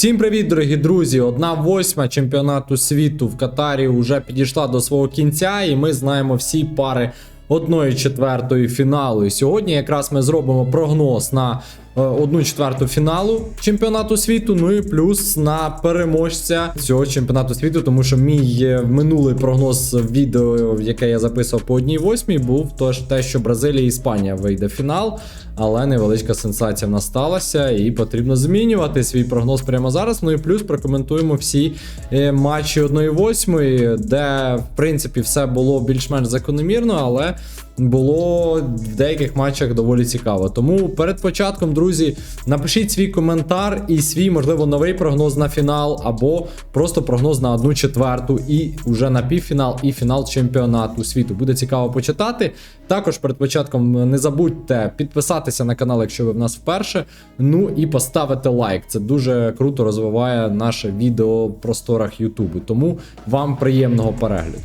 Всім привіт, дорогі друзі! Одна восьма чемпіонату світу в Катарі вже підійшла до свого кінця, і ми знаємо всі пари одної четвертої фіналу. І сьогодні якраз ми зробимо прогноз на одну четверту фіналу чемпіонату світу. Ну і плюс на переможця цього чемпіонату світу, тому що мій е, минулий прогноз відео, яке я записував по одній восьмій, був тож те, що Бразилія і Іспанія вийде в фінал. Але невеличка сенсація в нас сталася, і потрібно змінювати свій прогноз прямо зараз. Ну і плюс прокоментуємо всі е, матчі 1-8, де в принципі все було більш-менш закономірно, але було в деяких матчах доволі цікаво. Тому перед початком, друзі, напишіть свій коментар і свій, можливо, новий прогноз на фінал, або просто прогноз на одну четверту, і вже на півфінал і фінал чемпіонату світу. Буде цікаво почитати. Також перед початком не забудьте підписатися на канал, якщо ви в нас вперше. Ну і поставити лайк. Це дуже круто розвиває наше відео в просторах Ютубу. Тому вам приємного перегляду.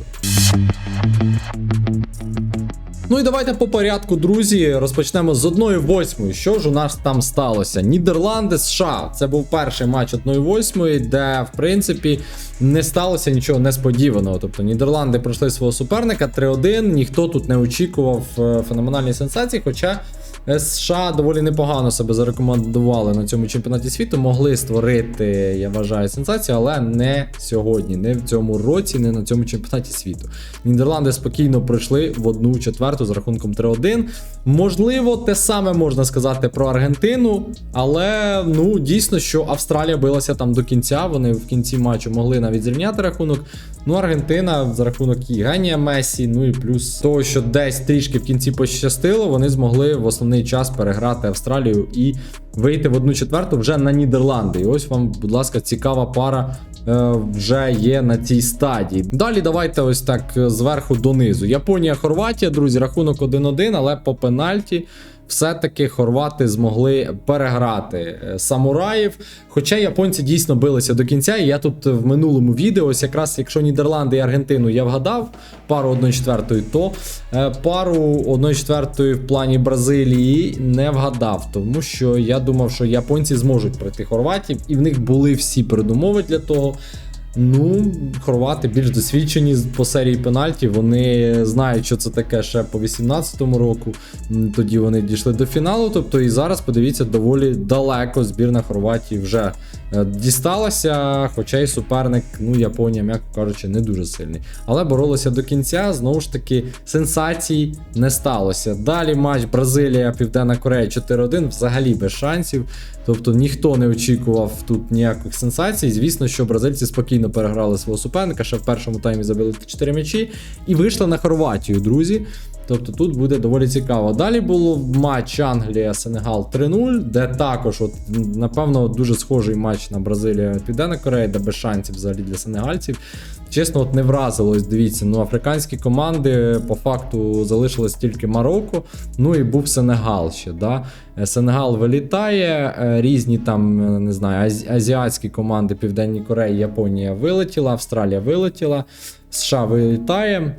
Ну і давайте по порядку, друзі, розпочнемо з 1-8. Що ж у нас там сталося? Нідерланди, США. Це був перший матч 1-8, де, в принципі, не сталося нічого несподіваного. Тобто Нідерланди пройшли свого суперника 3-1. Ніхто тут не очікував феноменальні феноменальної сенсації. Хоча е, США доволі непогано себе зарекомендували на цьому чемпіонаті світу. Могли створити, я вважаю, сенсацію, але не сьогодні, не в цьому році, не на цьому чемпіонаті світу. Нідерланди спокійно пройшли в одну четверту з рахунком 3-1. Можливо, те саме можна сказати про Аргентину, але ну дійсно, що Австралія билася там до кінця. Вони в кінці матчу могли навіть зрівняти рахунок. Ну, Аргентина за рахунок і генія Месі, ну і плюс того, що десь трішки в кінці пощастило, вони змогли в основний час переграти Австралію і вийти в одну четверту вже на Нідерланди. І ось вам, будь ласка, цікава пара е, вже є на цій стадії. Далі давайте ось так е, зверху донизу. Японія, Хорватія, друзі, рахунок 1-1, але по пенальті. Все-таки хорвати змогли переграти е, самураїв. Хоча японці дійсно билися до кінця. І я тут в минулому відео, ось якраз якщо Нідерланди і Аргентину я вгадав пару 1-4, то е, пару 1-4 в плані Бразилії не вгадав, тому що я думав, що японці зможуть пройти хорватів, і в них були всі передумови для того. Ну, хорвати більш досвідчені по серії пенальті. Вони знають, що це таке ще по 18-му року. Тоді вони дійшли до фіналу. Тобто і зараз, подивіться, доволі далеко збірна Хорватії вже дісталася. Хоча й суперник, ну, Японія, м'яко кажучи, не дуже сильний. Але боролися до кінця. Знову ж таки, сенсацій не сталося. Далі матч Бразилія, Південна Корея 4-1, взагалі без шансів. Тобто ніхто не очікував тут ніяких сенсацій. Звісно, що бразильці спокійно переграли свого суперника, ще в першому таймі забили 4 м'ячі і вийшли на Хорватію, друзі. Тобто тут буде доволі цікаво. Далі було матч Англія-Сенегал 3-0, де також, от, напевно, дуже схожий матч на Бразилія Південна Корея, де без шансів взагалі для сенегальців. Чесно, от не вразилось. Дивіться, ну африканські команди по факту залишилось тільки Марокко, ну і був Сенегал ще. Да? Е, Сенегал вилітає, е, різні там, е, не знаю, азі- азіатські команди Південній Кореї, Японія вилетіла, Австралія вилетіла, США вилітає.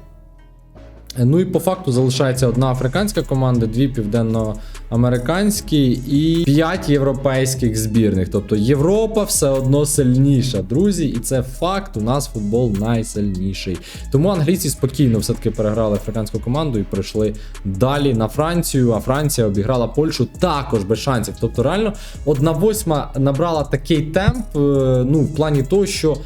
Ну і по факту залишається одна африканська команда, дві південноамериканські і п'ять європейських збірних. Тобто Європа все одно сильніша, друзі, і це факт. У нас футбол найсильніший. Тому англійці спокійно все-таки переграли африканську команду і пройшли далі на Францію. А Франція обіграла Польщу також без шансів. Тобто, реально, одна восьма набрала такий темп, е, ну, в плані того, що.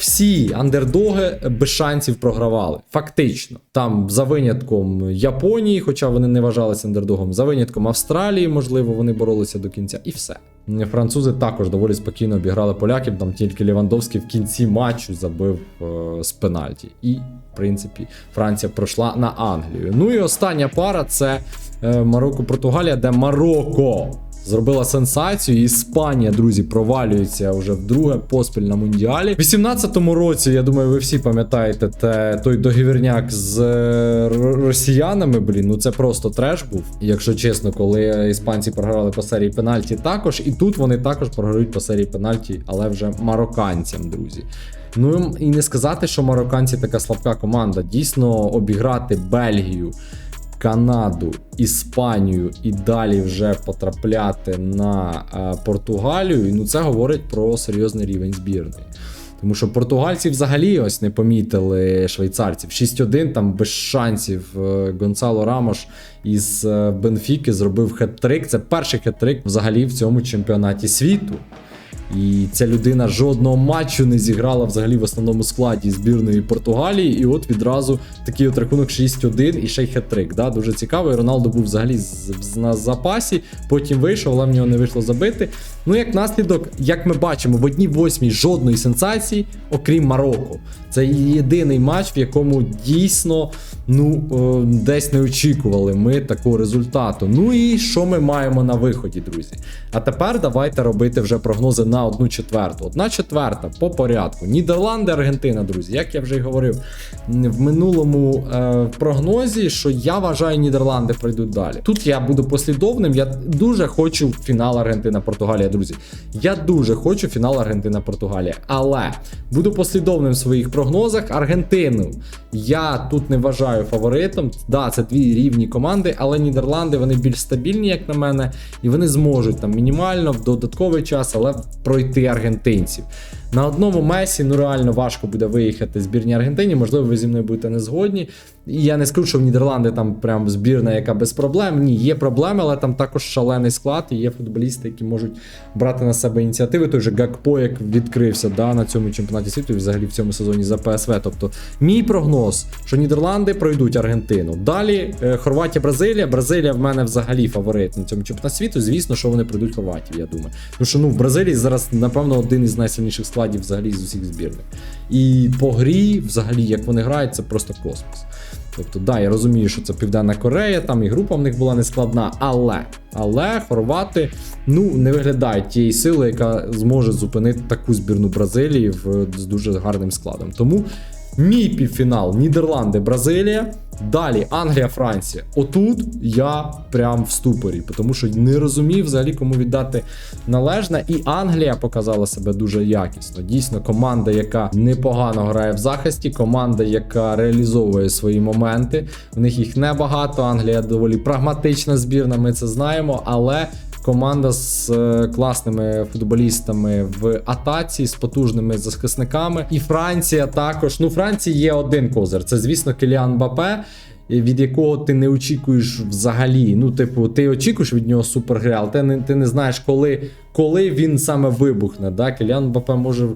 Всі андердоги без шансів програвали. Фактично. Там за винятком Японії, хоча вони не вважалися андердогом, за винятком Австралії, можливо, вони боролися до кінця, і все. Французи також доволі спокійно обіграли поляків. Там тільки Лівандовський в кінці матчу забив е, з пенальті. І, в принципі, Франція пройшла на Англію. Ну і остання пара це е, Марокко-Португалія, де Марокко зробила сенсацію. Іспанія, друзі, провалюється вже вдруге поспіль на мундіалі. В 18-му році, я думаю, ви всі пам'ятаєте те, той договірняк з е, росіянами. Блін, ну це просто треш був. Якщо чесно, коли іспанці програли по серії пенальті, також і тут вони також програють по серії пенальті, але вже марокканцям, друзі. Ну і не сказати, що марокканці така слабка команда. Дійсно, обіграти Бельгію. Канаду, Іспанію і далі вже потрапляти на е, Португалію, ну це говорить про серйозний рівень збірної. Тому що португальці взагалі ось не помітили швейцарців. 6-1 там без шансів. Е, Гонсало Рамош із е, Бенфіки зробив хет-трик. Це перший хет-трик взагалі в цьому чемпіонаті світу. І ця людина жодного матчу не зіграла взагалі в основному складі збірної Португалії. І от відразу такий от рахунок 6-1 і ще й хет-трик. Да? Дуже цікавий. Роналдо був взагалі на запасі, потім вийшов, але в нього не вийшло забити. Ну, як наслідок, як ми бачимо, в одній восьмій жодної сенсації, окрім Марокко. Це єдиний матч, в якому дійсно ну, е, десь не очікували ми такого результату. Ну і що ми маємо на виході, друзі? А тепер давайте робити вже прогнози на одну четверту. Одна четверта по порядку. Нідерланди, Аргентина, друзі. Як я вже й говорив в минулому е, прогнозі, що я вважаю, Нідерланди пройдуть далі. Тут я буду послідовним. Я дуже хочу фінал Аргентина-Португалія, друзі. Я дуже хочу фінал Аргентина-Португалія. Але буду послідовним в своїх прогнозах. Аргентину я тут не вважаю фаворитом. Да, це дві рівні команди, але Нідерланди вони більш стабільні, як на мене, і вони зможуть там мінімально в додатковий час, але пройти аргентинців. На одному месі ну реально важко буде виїхати збірні Аргентині. Можливо, ви зі мною будете не згодні. І я не скажу, що в Нідерланди там прям збірна, яка без проблем. Ні, є проблеми, але там також шалений склад, і є футболісти, які можуть брати на себе ініціативи. Той же Гакпо, як відкрився да, на цьому чемпіонаті світу, взагалі в цьому сезоні за ПСВ. Тобто, мій прогноз, що Нідерланди пройдуть Аргентину. Далі е, Хорватія, Бразилія. Бразилія в мене взагалі фаворит на цьому чемпіонаті світу. Звісно, що вони пройдуть Хорватію, я думаю. Тому що ну в Бразилії зараз, напевно, один із найсильніших складів взагалі з усіх збірних. І по грі, взагалі, як вони грають, це просто космос. Тобто, да, я розумію, що це Південна Корея, там і група в них була нескладна, але, але хорвати ну, не виглядають тієї сили, яка зможе зупинити таку збірну Бразилії в, з дуже гарним складом. Тому мій півфінал Нідерланди, Бразилія. Далі Англія, Франція. Отут я прям в ступорі, тому що не розумів взагалі, кому віддати належне. І Англія показала себе дуже якісно. Дійсно, команда, яка непогано грає в захисті, команда, яка реалізовує свої моменти. В них їх небагато. Англія доволі прагматична збірна, ми це знаємо, але. Команда з е, класними футболістами в атаці, з потужними захисниками. І Франція також. Ну, Франції є один козир. Це, звісно, Кіліан Бапе, від якого ти не очікуєш взагалі. Ну, типу, ти очікуєш від нього супергри, але ти не, ти не знаєш, коли, коли він саме вибухне. Да? Кіліан Бапе може.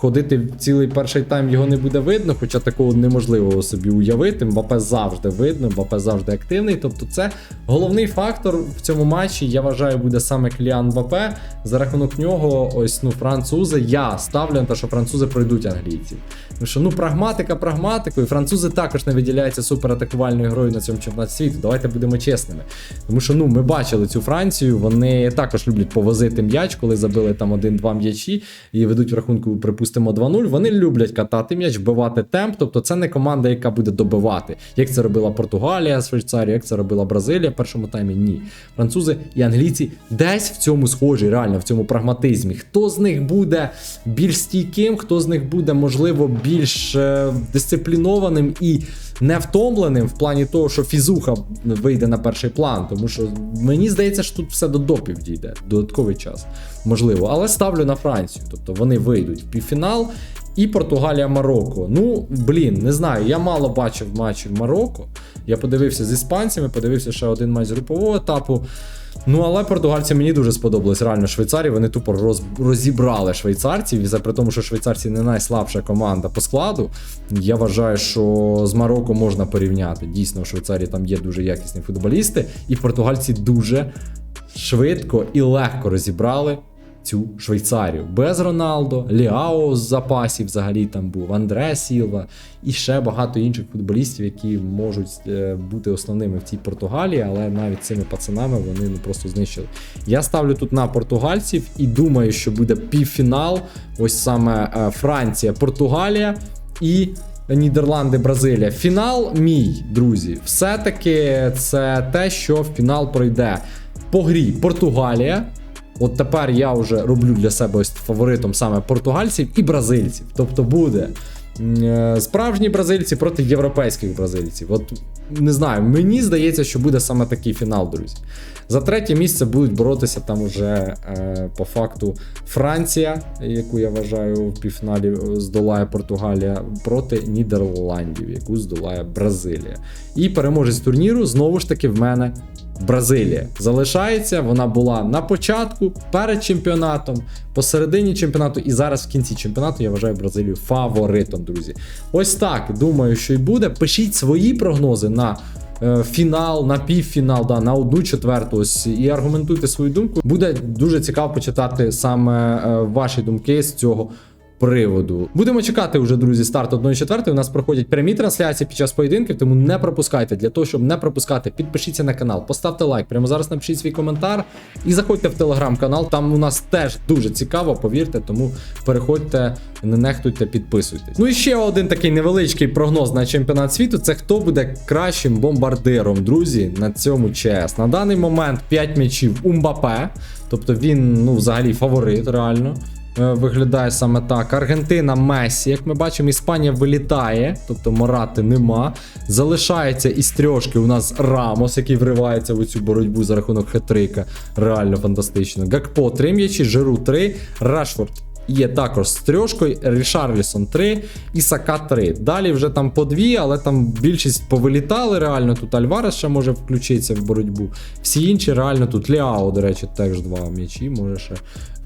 Ходити цілий перший тайм його не буде видно, хоча такого неможливо собі уявити. Мбапе завжди видно, Мбапе завжди активний. Тобто, це головний фактор в цьому матчі. Я вважаю, буде саме Кліан Мбапе. За рахунок нього, ось ну французи. Я ставлю на те, що французи пройдуть англійців. Тому що ну прагматика прагматикою. Французи також не виділяються суператакувальною грою на цьому чемпіонаті світу. Давайте будемо чесними. Тому що ну ми бачили цю Францію. Вони також люблять повозити м'яч, коли забили там один-два м'ячі і ведуть в рахунку, припустимо, 2-0. Вони люблять катати м'яч, вбивати темп. Тобто це не команда, яка буде добивати. Як це робила Португалія, Швейцарія, як це робила Бразилія в першому таймі. Ні. Французи і англійці десь в цьому схожі, реально в цьому прагматизмі. Хто з них буде більш стійким, хто з них буде, можливо, більш е, дисциплінованим і не втомленим в плані того, що фізуха вийде на перший план. Тому що мені здається, що тут все до допів дійде, додатковий час. Можливо, але ставлю на Францію. Тобто вони вийдуть в півфінал. І Португалія Марокко. Ну, блін, не знаю. Я мало бачив матчів Марокко. Я подивився з іспанцями, подивився ще один матч з групового етапу. Ну, але португальці мені дуже сподобались. Реально, Швейцарії вони тупо роз, розібрали швейцарців. І при тому, що швейцарці не найслабша команда по складу. Я вважаю, що з Марокко можна порівняти. Дійсно, в Швейцарії там є дуже якісні футболісти, і португальці дуже швидко і легко розібрали цю Швейцарію. Без Роналдо, Ліао з запасів взагалі там був, Андре Сілва і ще багато інших футболістів, які можуть е, бути основними в цій Португалії, але навіть цими пацанами вони ну, просто знищили. Я ставлю тут на португальців і думаю, що буде півфінал. Ось саме е, Франція, Португалія і. Нідерланди, Бразилія. Фінал мій, друзі. Все-таки це те, що в фінал пройде по грі Португалія. От тепер я вже роблю для себе ось фаворитом саме португальців і бразильців. Тобто буде е, справжні бразильці проти європейських бразильців. От не знаю, мені здається, що буде саме такий фінал, друзі. За третє місце будуть боротися там уже е, по факту Франція, яку я вважаю в півфіналі е, здолає Португалія, проти Нідерландів, яку здолає Бразилія. І переможець турніру знову ж таки в мене Бразилія. Залишається, вона була на початку, перед чемпіонатом, посередині чемпіонату, і зараз в кінці чемпіонату я вважаю Бразилію фаворитом, друзі. Ось так думаю, що й буде. Пишіть свої прогнози на. е, Фінал на півфінал, да, на одну четверту. Ось і аргументуйте свою думку. Буде дуже цікаво почитати саме е, ваші думки з цього приводу. Будемо чекати вже, друзі, старт 1-4. У нас проходять прямі трансляції під час поєдинків, тому не пропускайте. Для того, щоб не пропускати, підпишіться на канал, поставте лайк. Прямо зараз напишіть свій коментар і заходьте в телеграм-канал. Там у нас теж дуже цікаво, повірте, тому переходьте, не нехтуйте, підписуйтесь. Ну і ще один такий невеличкий прогноз на чемпіонат світу: це хто буде кращим бомбардиром, друзі, на цьому ЧС. На даний момент 5 м'ячів у Мбапе, тобто він ну взагалі фаворит, реально. Е, Виглядає саме так. Аргентина Месі, як ми бачимо, Іспанія вилітає, тобто Морати нема. Залишається із трьошки у нас Рамос, який вривається в цю боротьбу за рахунок хетрика. Реально фантастично. Гакпо 3 м'ячі, Жиру 3, Рашфорд є також з трьошкою, Рішарлісон 3 і Сака 3. Далі вже там по дві, але там більшість повилітали. Реально тут Альварес ще може включитися в боротьбу. Всі інші реально тут Ліао, до речі, теж два м'ячі може ще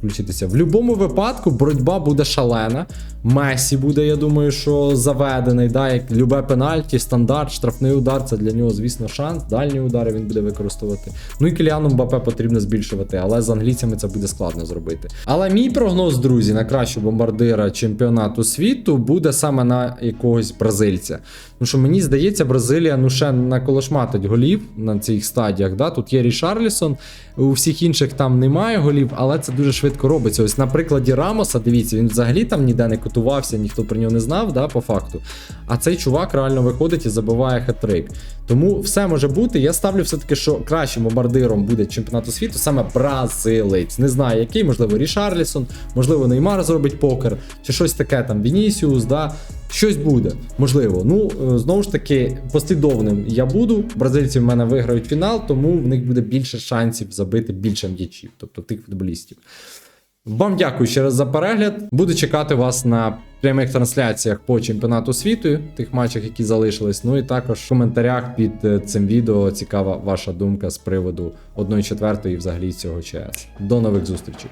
включитися. В будь-якому випадку боротьба буде шалена. Месі буде, я думаю, що заведений. Да, як любе пенальті, стандарт, штрафний удар це для нього, звісно, шанс. Дальні удари він буде використовувати. Ну і Кіліану Мбапе потрібно збільшувати, але з англійцями це буде складно зробити. Але мій прогноз, друзі, на кращого бомбардира чемпіонату світу буде саме на якогось бразильця. Ну що мені здається, Бразилія ну ще наколошматить голів на цих стадіях. Да? Тут є Рішарлісон, у всіх інших там немає голів, але це дуже швидко робиться. Ось на прикладі Рамоса, дивіться, він взагалі там ніде не котувався, ніхто про нього не знав, да, по факту. А цей чувак реально виходить і забиває хет-трик. Тому все може бути. Я ставлю все-таки, що кращим бомбардиром буде чемпіонату світу саме бразилець. Не знаю який, можливо, Рішарлісон, можливо, Неймар зробить покер, чи щось таке там Вінісіус, да. Щось буде, можливо. Ну, е, знову ж таки, послідовним я буду. Бразильці в мене виграють фінал, тому в них буде більше шансів забити більше м'ячів, тобто тих футболістів. Вам дякую ще раз за перегляд. Буду чекати вас на прямих трансляціях по чемпіонату світу, тих матчах, які залишились. Ну і також в коментарях під е, цим відео цікава ваша думка з приводу 1-4 і взагалі цього ЧС. До нових зустрічей.